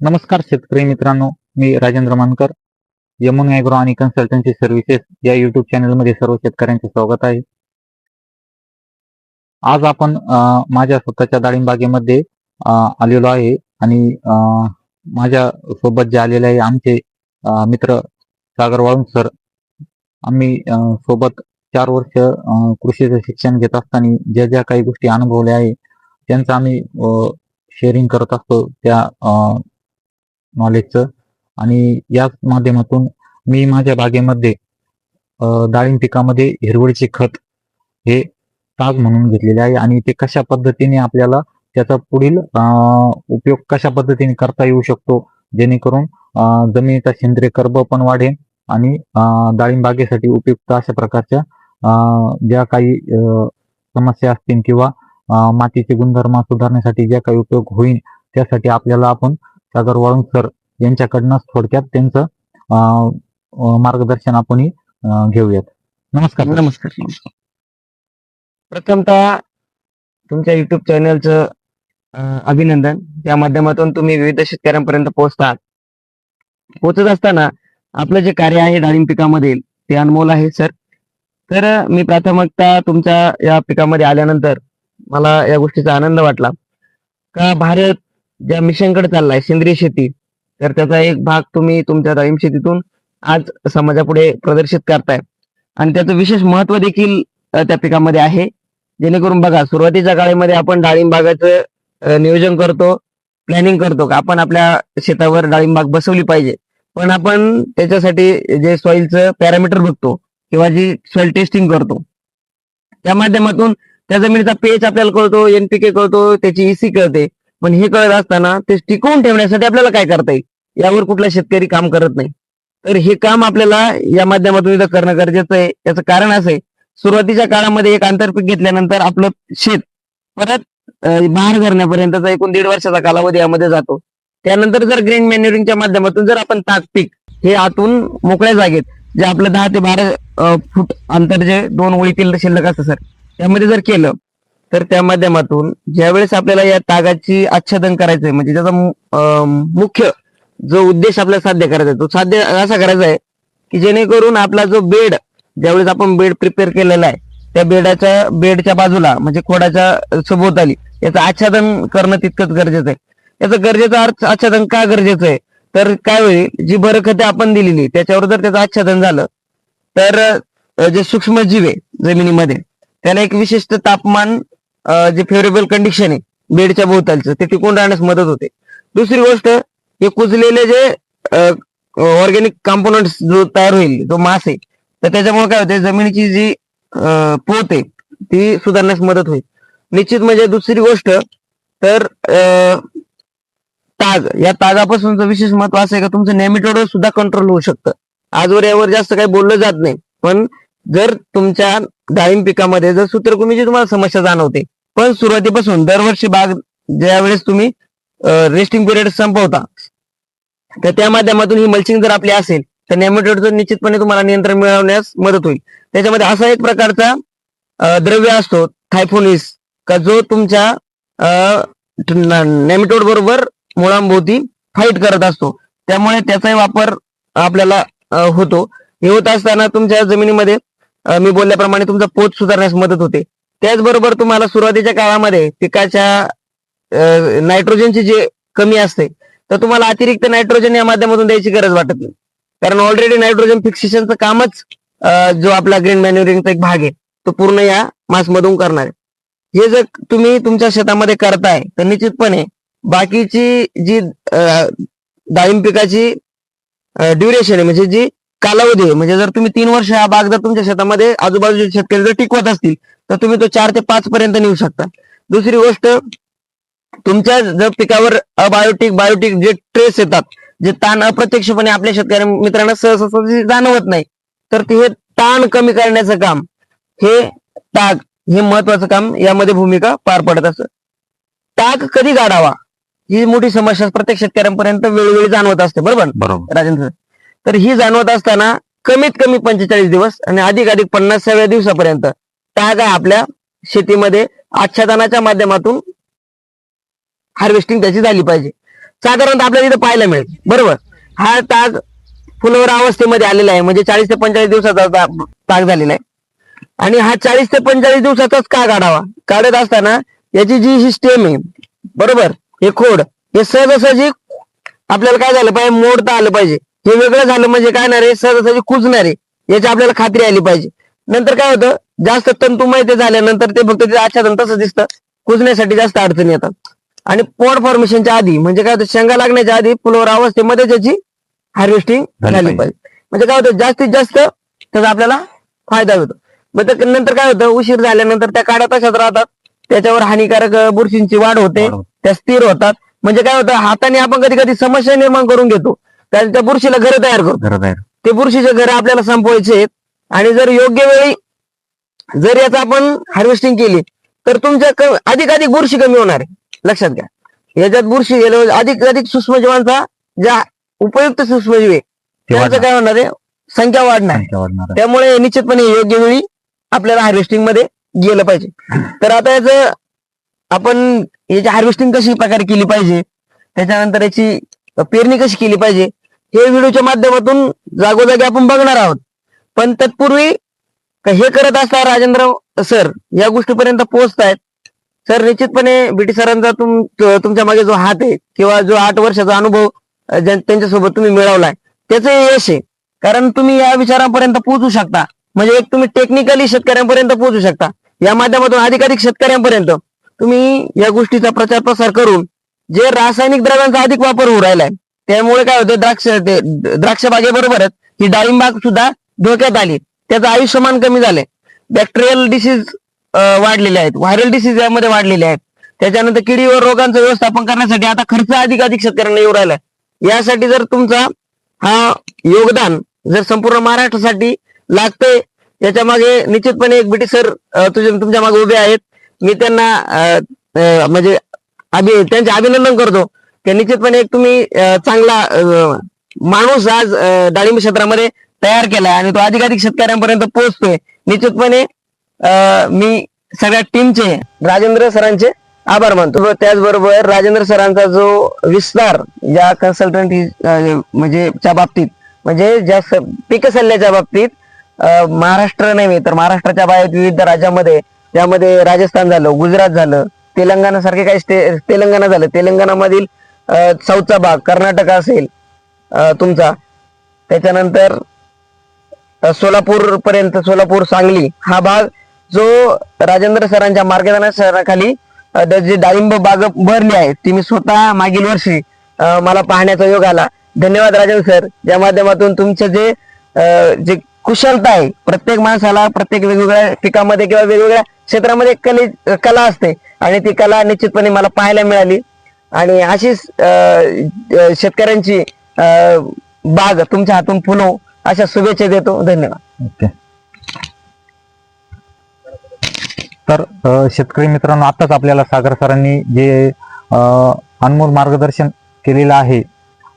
नमस्कार शेतकरी मित्रांनो मी राजेंद्र मानकर यमुन ॲग्रो आणि कन्सल्टन्सी सर्व्हिसेस या युट्यूब चॅनलमध्ये सर्व शेतकऱ्यांचे स्वागत आहे. आज आपण माझ्या स्वतःच्या डाळिंबागेमध्ये आलेलो आहे आणि माझ्या सोबत जे आलेले आहे आमचे मित्र सागर वाळुंज सर आम्ही अं, सोबत चार वर्ष कृषीचं शिक्षण घेत असताना ज्या ज्या काही गोष्टी अनुभवल्या आहे त्यांचं आम्ही शेअरिंग करत असतो. त्या नॉलेजचं आणि याच माध्यमातून मी माझ्या बागेमध्ये डाळिंब पिकामध्ये हिरवळीचे खत हे ताज म्हणून घेतलेले आहे आणि ते कशा पद्धतीने आपल्याला त्याचा पुढील उपयोग कशा पद्धतीने करता येऊ शकतो जेणेकरून जमिनीचा सेंद्रिय कर्ब पण वाढेल आणि अ, डाळिंब बागेसाठी उपयुक्त अशा प्रकारच्या ज्या काही समस्या असतील किंवा मातीचे गुणधर्म सुधारण्यासाठी ज्या काही उपयोग होईल त्यासाठी आपल्याला आपण सागर वाळुंग सर यांच्याकडनं थोडक्यात त्यांचं मार्गदर्शन आपण घेऊयात. नमस्कार नमस्कार प्रथमतः तुमच्या युट्यूब चॅनलचं अभिनंदन. त्या माध्यमातून तुम्ही विविध शेतकऱ्यांपर्यंत पोहोचतात पोहोचत असताना आपलं जे कार्य आहे डाळिंब पिकामध्ये ते अनमोल आहे सर. तर मी प्राथमिकता तुमच्या या पिकामध्ये आल्यानंतर मला या गोष्टीचा आनंद वाटला. का भारत ज्या मिशनकडे चाललाय सेंद्रिय शेती तर त्याचा एक भाग तुम्ही तुमच्या डाळिंब शेतीतून आज समाजापुढे प्रदर्शित करताय. आणि त्याचं विशेष महत्त्व देखील त्या पिकामध्ये आहे. जेणेकरून बघा सुरुवातीच्या काळामध्ये आपण डाळिंबागाचं नियोजन करतो प्लॅनिंग करतो का आपण आपल्या शेतावर डाळिंबाग बसवली पाहिजे. पण आपण त्याच्यासाठी जे सॉइलचं पॅरामीटर बघतो किंवा जी सॉइल टेस्टिंग करतो त्या माध्यमातून त्या जमिनीचा पेच आपल्याला कळतो एनपीके कळतो त्याची ईसी कळते. पण हे कळत असताना ते टिकवून ठेवण्यासाठी आपल्याला काय करता येईल? यावर कुठला शेतकरी काम करत नाही. तर हे काम आपल्याला या माध्यमातून इथं करणं गरजेचं आहे. याचं कारण असं आहे सुरुवातीच्या काळामध्ये एक आंतरपीक घेतल्यानंतर आपलं शेत परत बाहेर बहार धरण्यापर्यंतचा एकूण दीड वर्षाचा कालावधी यामध्ये जातो. त्यानंतर जर ग्रेन मॅन्युरिंगच्या माध्यमातून जर आपण ताक पीक हे आतून मोकळ्या जागेत जे आपलं दहा ते बारा फूट अंतर जे दोन ओळीतील शिल्लक असतं सर त्यामध्ये जर केलं तर त्या माध्यमातून ज्यावेळेस आपल्याला या तागाची आच्छादन करायचंय म्हणजे त्याचा मु- मुख्य जो उद्देश आपल्याला साध्य करायचा आहे तो साध्य असा करायचा आहे की जेणेकरून आपला जो बेड ज्यावेळेस आपण बेड प्रिपेअर केलेला आहे त्या बेडाच्या बेडच्या बाजूला म्हणजे खोडाच्या सभोवताली याचं आच्छादन करणं तितकंच गरजेचं आहे. याचं गरजेचा अर्थ आच्छादन का गरजेचं आहे? तर काय होईल जी बरखते आपण दिलेली त्याच्यावर जर त्याचं आच्छादन झालं तर जे सूक्ष्म जीव आहे जमिनीमध्ये त्याला एक विशिष्ट तापमान जे फेवरेबल कंडिशन आहे बेडच्या भोवतालचं ते टिकून राहण्यास मदत होते. दुसरी गोष्ट हे कुजलेले जे ऑर्गॅनिक कंपोनंट्स जो तयार होईल जो मास आहे तर त्याच्यामुळे काय होते जमिनीची जी पोत आहे ती सुधारण्यास मदत होईल. निश्चित म्हणजे दुसरी गोष्ट तर ताग. या तागापासूनचं विशेष महत्त्व असं आहे का तुमचं नेमिटोड सुद्धा कंट्रोल होऊ शकतं. आजवर यावर जास्त काही बोललं जात नाही पण जर तुमच्या डाळिंब पिकामध्ये जर सूत्रकृमीची तुम्हाला समस्या जाणवते पण सुरुवातीपासून दरवर्षी बाग ज्यावेळेस तुम्ही रेस्टिंग पिरियड संपवता तर त्या माध्यमातून ही मल्चिंग जर आपली असेल तर नेमॅटोडचं निश्चितपणे तुम्हाला नियंत्रण मिळवण्यास मदत होईल. त्याच्यामध्ये असा एक प्रकारचा द्रव्य असतो थायफोनिस का जो तुमच्या नेमॅटोड बरोबर मुळांभोवती फाईट करत असतो. त्यामुळे त्याचाही वापर आपल्याला होतो. हे होत असताना तुमच्या जमिनीमध्ये मी बोलल्याप्रमाणे तुमचा पोत सुधारण्यास मदत होते. त्याचबरोबर तुम्हाला सुरुवातीच्या काळामध्ये पिकाच्या नायट्रोजनची जे कमी असते तर तुम्हाला अतिरिक्त नायट्रोजन या माध्यमातून द्यायची गरज वाटत नाही. कारण ऑलरेडी नायट्रोजन फिक्सेशनचं कामच जो आपला ग्रीन मॅन्युरिंगचा एक भाग आहे तो पूर्ण या मासमधून करणार आहे. हे जर तुम्ही तुमच्या शेतामध्ये करताय तर निश्चितपणे बाकीची जी डाळिंब पिकाची ड्युरेशन आहे म्हणजे जी कालावधी आहे. म्हणजे जर तुम्ही तीन वर्ष हा बाग जर तुमच्या शेतामध्ये आजूबाजूचे शेतकरी जर टिकवत असतील तर तुम्ही तो चार ते पाच पर्यंत नेऊ शकता. दुसरी गोष्ट तुमच्या जर पिकावर अबायोटिक बायोटिक जे ट्रेस येतात जे ताण अप्रत्यक्षपणे आपल्या शेतकरी मित्रांना सहसा जाणवत नाही तर ते हे ताण कमी करण्याचं काम हे ताग हे महत्वाचं काम यामध्ये भूमिका पार पडत असत. ताग कधी गाडावा ही मोठी समस्या प्रत्येक शेतकऱ्यांपर्यंत वेळोवेळी जाणवत असते बरोबर? बरोबर. राजेंद्र तर ही जाणवत असताना कमीत कमी पंचेचाळीस दिवस आणि अधिक अधिक पन्नासाव्या दिवसापर्यंत तागा आपल्या शेतीमध्ये आच्छादनाच्या माध्यमातून हार्वेस्टिंग त्याची झाली पाहिजे. साधारणतः आपल्याला इथं पाहायला मिळेल. बरोबर? हा ताग फुलवर अवस्थेमध्ये आलेला आहे. म्हणजे चाळीस ते पंचेचाळीस दिवसाचा ताग झालेला आहे. आणि हा चाळीस ते पंचेचाळीस दिवसाचाच का काढावा? काढत असताना याची जी ही स्टेम आहे बरोबर? हे खोड हे सहजासहजी आपल्याला काय झालं पाहिजे? मोडता आलं पाहिजे. हे वेगळं झालं म्हणजे काय ना रे? सहजासहजी कुजणार आहे. याची आपल्याला खात्री आली पाहिजे. नंतर काय होतं? जास्त तंतुमय ते झाल्यानंतर ते फक्त ते आच्छादन तसं दिसतं. कुजण्यासाठी जास्त अडचणी येतात. आणि पोड फॉर्मेशनच्या आधी म्हणजे काय होतं? शेंगा लागण्याच्या आधी फुलवर अवस्थेमध्ये त्याची हार्वेस्टिंग झाली पाहिजे. म्हणजे काय होतं? जास्तीत जास्त त्याचा आपल्याला फायदा होतो. मग नंतर काय होतं? उशीर झाल्यानंतर त्या काड्या तशाच राहतात. त्याच्यावर हानिकारक बुरशींची वाढ होते. त्या स्थिर होतात. म्हणजे काय होतं? हाताने आपण कधी कधी समस्या निर्माण करून घेतो. त्या त्या बुरशीला घरं तयार करतो. आहे ते बुरशीचे घर आपल्याला संपवायचे आहेत. आणि जर योग्य वेळी जर याचं आपण हार्वेस्टिंग केली तर तुमच्या क- अधिक अधिक बुरशी कमी होणार आहे. लक्षात घ्या. याच्यात बुरशी गेलं अधिक अधिक सूक्ष्मजीवांचा ज्या उपयुक्त सूक्ष्मजीव आहे त्यांचं वाढणार. काय होणार आहे? संख्या वाढणार आहे. संख्या वाढणार आहे. त्यामुळे निश्चितपणे योग्य वेळी आपल्याला हार्वेस्टिंगमध्ये गेलं पाहिजे. तर आता याचं आपण याची हार्वेस्टिंग कशी प्रकारे केली पाहिजे? त्याच्यानंतर याची पेरणी कशी केली पाहिजे? हे व्हिडिओच्या माध्यमातून जागोजागी आपण बघणार आहोत. पण तत्पूर्वी हे करत असता राजेंद्र सर या गोष्टीपर्यंत पोहोचतायत. सर निश्चितपणे बीटी सरांचा तुम तुमच्या मागे जो हात आहे किंवा जो आठ वर्षाचा अनुभव त्यांच्यासोबत तुम्ही मिळवलाय त्याचं यश आहे. कारण तुम्ही या विचारांपर्यंत पोहोचू शकता. म्हणजे एक तुम्ही टेक्निकली शेतकऱ्यांपर्यंत पोहोचू शकता. या माध्यमातून अधिकाधिक शेतकऱ्यांपर्यंत तुम्ही या गोष्टीचा प्रचार प्रसार करून जे रासायनिक द्रव्यांचा अधिक वापर होऊ राहिलाय त्यामुळे काय होतं द्राक्ष ते द्राक्ष बागेबरोबरच ही डाळिंबाग सुद्धा धोक्यात आली. त्याचं आयुष्यमान कमी झालंय. बॅक्टेरियल डिसीज वाढलेले आहेत. व्हायरल डिसीज यामध्ये वाढलेले आहेत. त्याच्यानंतर किडीवर रोगांचं व्यवस्थापन करण्यासाठी आता खर्च अधिक अधिक शेतकऱ्यांना येऊ राहिला यासाठी जर तुमचा हा योगदान जर संपूर्ण महाराष्ट्रासाठी लागतंय याच्या मागे निश्चितपणे एक ब्रिटिश सर तुझे तुमच्या मागे उभे आहेत. मी त्यांना म्हणजे अभि त्यांचे अभिनंदन करतो. की निश्चितपणे एक तुम्ही चांगला माणूस आज डाळिंब क्षेत्रामध्ये तयार केलाय आणि तो अधिकाधिक शेतकऱ्यांपर्यंत पोहोचतोय. निश्चितपणे मी सगळ्या टीमचे राजेंद्र सरांचे आभार मानतो. त्याचबरोबर राजेंद्र सरांचा जो विस्तार या कन्सल्टंट म्हणजे च्या बाबतीत म्हणजे ज्या पीक सल्ल्याच्या बाबतीत महाराष्ट्र नव्हे तर महाराष्ट्राच्या बाहेर विविध राज्यामध्ये त्यामध्ये राजस्थान झालं गुजरात झालं तेलंगणा सारखे काही स्टे तेलंगणा झालं. तेलंगणामधील चौथा भाग कर्नाटक असेल तुमचा. त्याच्यानंतर सोलापूर पर्यंत सोलापूर सांगली हा भाग जो राजेंद्र सरांच्या मार्गदर्शनाखाली अ, जी डाळिंब बाग भरली आहे ती मी स्वतः मागील वर्षी मला पाहण्याचा योग आला. धन्यवाद राजेंद्र सर. या माध्यमातून तुमचे जे जे कुशलता आहे प्रत्येक माणसाला प्रत्येक वेगवेगळ्या पिकामध्ये किंवा वेगवेगळ्या क्षेत्रामध्ये कले कला असते. आणि ती कला निश्चितपणे मला पाहायला मिळाली. आणि अशीच शेतकऱ्यांची अ, बाग तुमच्या हातून फुलो अशा शुभेच्छा देतो. धन्यवाद. तर शेतकरी मित्रांनो आताच आपल्याला सागर सरांनी जे अनमोल मार्गदर्शन केलेलं आहे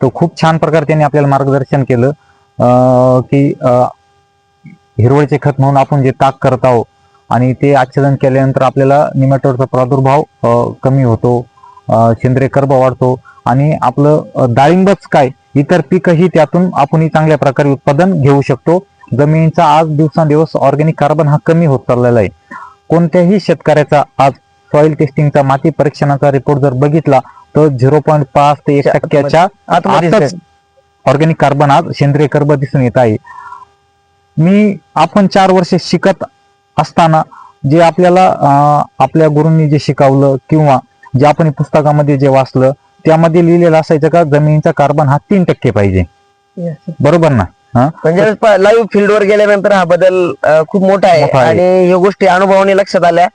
तो खूप छान प्रकारे त्यांनी आपल्याला मार्गदर्शन केलं अ, की हिरवळीचे खत म्हणून आपण जे ताक करत आहोत आणि ते आच्छादन केल्यानंतर आपल्याला निमॅटोडचा प्रादुर्भाव कमी होतो. सेंद्रिय कर्ब वाढतो आणि आपलं डाळिंबच काय इतर पीकही त्यातून आपणही चांगल्या प्रकारे उत्पादन घेऊ शकतो. जमिनीचा आज दिवसांदिवस ऑर्गॅनिक कार्बन हा कमी होत चाललेला आहे. कोणत्याही शेतकऱ्याचा आज सॉइल टेस्टिंगचा माती परीक्षणाचा रिपोर्ट जर बघितला तर झिरो पॉईंट पाच ते एक टक्क्याच्या आताच ऑर्गॅनिक कार्बन आज सेंद्रिय कर्ब दिसून येत आहे. मी आपण चार वर्ष शिकत असताना जे आपल्याला आपल्या गुरूंनी जे शिकवलं किंवा जे आपण पुस्तकामध्ये जे वाचलं त्यामध्ये लिहिलेलं असायचं का जमिनीचा कार्बन हा तीन टक्के पाहिजे. बरोबर ना? म्हणजे लाईव्ह फील्डवर गेल्यानंतर हा बदल खूप मोठा आहे. आणि या गोष्टी अनुभवाने लक्षात आल्या.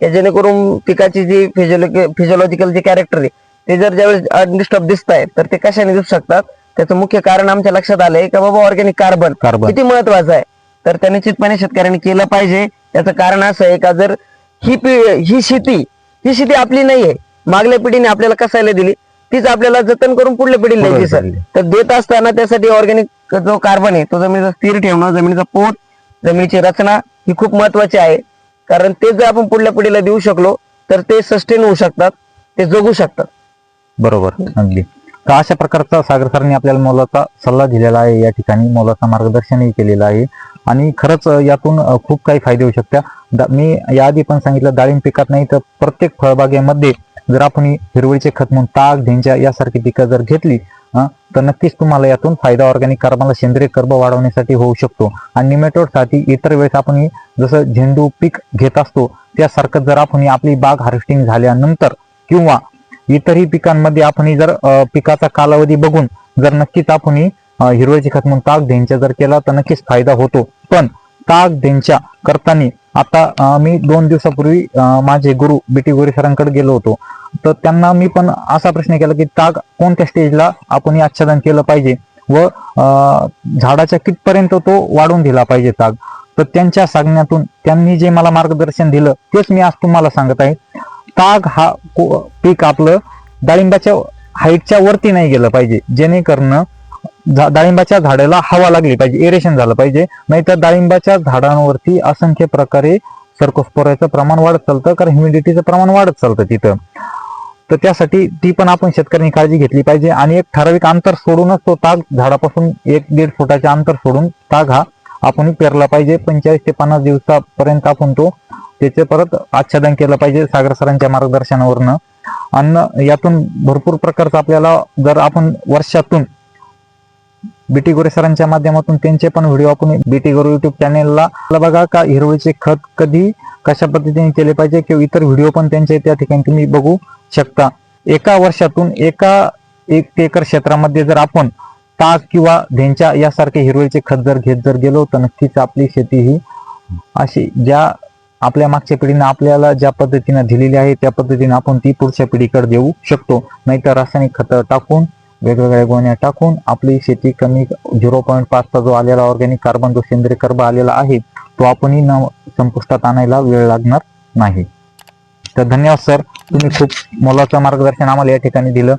की जेणेकरून पिकाची जी फिजिओलॉजिकल जे कॅरेक्टर आहे ते जर ज्यावेळेस अनडिस्टर्ब दिसत आहे तर ते कशाने दिसू शकतात? त्याचं मुख्य कारण आमच्या लक्षात आलंय का बाबा ऑर्गॅनिक कार्बन कार्बन किती महत्वाचं आहे? तर त्या निश्चितपणे शेतकऱ्यांनी केलं पाहिजे. त्याचं कारण असं आहे का जर ही ही शेती ही शेती आपली नाहीये मागल्या पिढीने आपल्याला कसायला दिली? तीच आपल्याला जतन करून पुढल्या पिढीला द्यायची सर. तर देत असताना त्यासाठी ऑर्गॅनिक जो कार्बन आहे तो जमिनीचा स्थिर ठेवणं जमिनीचा पोत जमिनीची रचना ही खूप महत्वाची आहे. कारण ते जर आपण पुढल्या पिढीला देऊ शकलो तर ते सस्टेन होऊ शकतात ते जगू शकतात. बरोबर अगदी. तर अशा प्रकारचा सागर सरांनी आपल्याला मोलाचा सल्ला दिलेला आहे. या ठिकाणी मोलाचं मार्गदर्शनही केलेलं आहे. आणि खरंच यातून खूप काही फायदे होऊ शकतात. मी याआधी पण सांगितलं डाळिंब पिकात नाही तर प्रत्येक फळबागेमध्ये जर आपण हिरवळीचे खत म्हणून ताक ढेंच्या यासारखी पिकं जर घेतली तर नक्कीच तुम्हाला यातून फायदा ऑर्गॅनिक कार्बनला सेंद्रिय कर्ब वाढवण्यासाठी होऊ शकतो. आणि निमेटोडसाठी इतर वेळेस आपण जसं झेंडू पीक घेत असतो त्यासारखं जर आपण आपली बाग हार्वेस्टिंग झाल्यानंतर किंवा इतरही पिकांमध्ये आपण जर पिकाचा कालावधी बघून जर नक्कीच आपण हिरवळीचे खत म्हणून ताक धेंच्या जर केला तर नक्कीच फायदा होतो. पण ताक धेंच्या करताना आता मी दोन दिवसापूर्वी माझे गुरु बीटी गोरी सरांकडे गेलो होतो. तर त्यांना मी पण असा प्रश्न केला की ताग कोणत्या स्टेजला आपण हे आच्छादन केलं पाहिजे? व अं, झाडाच्या कितपर्यंत तो वाढून दिला पाहिजे ताग. तर त्यांच्या सांगण्यातून त्यांनी जे मला मार्गदर्शन दिलं तेच मी आज तुम्हाला सांगत आहे. ताग हा पीक आपलं डाळिंबाच्या हाईटच्या वरती नाही गेलं पाहिजे. जेणेकरून डाळिंबाच्या झाडाला हवा लागली पाहिजे एरेशन झालं पाहिजे. नाहीतर डाळिंबाच्या झाडांवरती असंख्य प्रकारे सर्कोस्पोराचं प्रमाण वाढत चालतं कारण ह्युमिडिटीचं प्रमाण वाढत चालतं तिथं. तर त्यासाठी ती पण आपण शेतकऱ्यांनी काळजी घेतली पाहिजे आणि एक ठराविक अंतर सोडूनच तो ताग झाडापासून एक दीड फुटाचे अंतर सोडून ताग हा आपण पेरला पाहिजे. पंचेचाळीस ते पन्नास दिवसापर्यंत आपण तो त्याचे परत आच्छादन केलं पाहिजे सागर सरांच्या मार्गदर्शनावरनं. अन्न यातून भरपूर प्रकारचं आपल्याला जर आपण वर्षातून बीटी गोरे सरांच्या माध्यमातून त्यांचे पण व्हिडिओ आपण बीटी गोरे युट्यूब चॅनेलला बघा का हिरवळीचे खत कधी कशा पद्धतीने केले पाहिजे किंवा इतर व्हिडिओ पण त्यांचे त्या ठिकाणी तुम्ही बघू शकता. एका वर्षातून एका एक एकर क्षेत्रामध्ये जर आपण ताक किंवा धेंच्या यासारखे हिरवळीचे खत जर घेत जर गेलो तर नक्कीच आपली शेती ही अशी ज्या आपल्या मागच्या पिढीनं आपल्याला ज्या पद्धतीनं दिलेली आहे त्या पद्धतीने आपण ती पुढच्या पिढीकडे देऊ शकतो. नाहीतर रासायनिक खतं टाकून वेगवेगळ्या गोण्या टाकून आपली शेती कमी झिरो पॉईंट पाचचा जो आलेला ऑर्गॅनिक कार्बन जो सेंद्रिय कर्ब आलेला आहे तो आपणही न संपुष्टात आणायला वेळ लागणार नाही. तर धन्यवाद सर तुम्ही खूप मोलाचं मार्गदर्शन आम्हाला या ठिकाणी दिलं.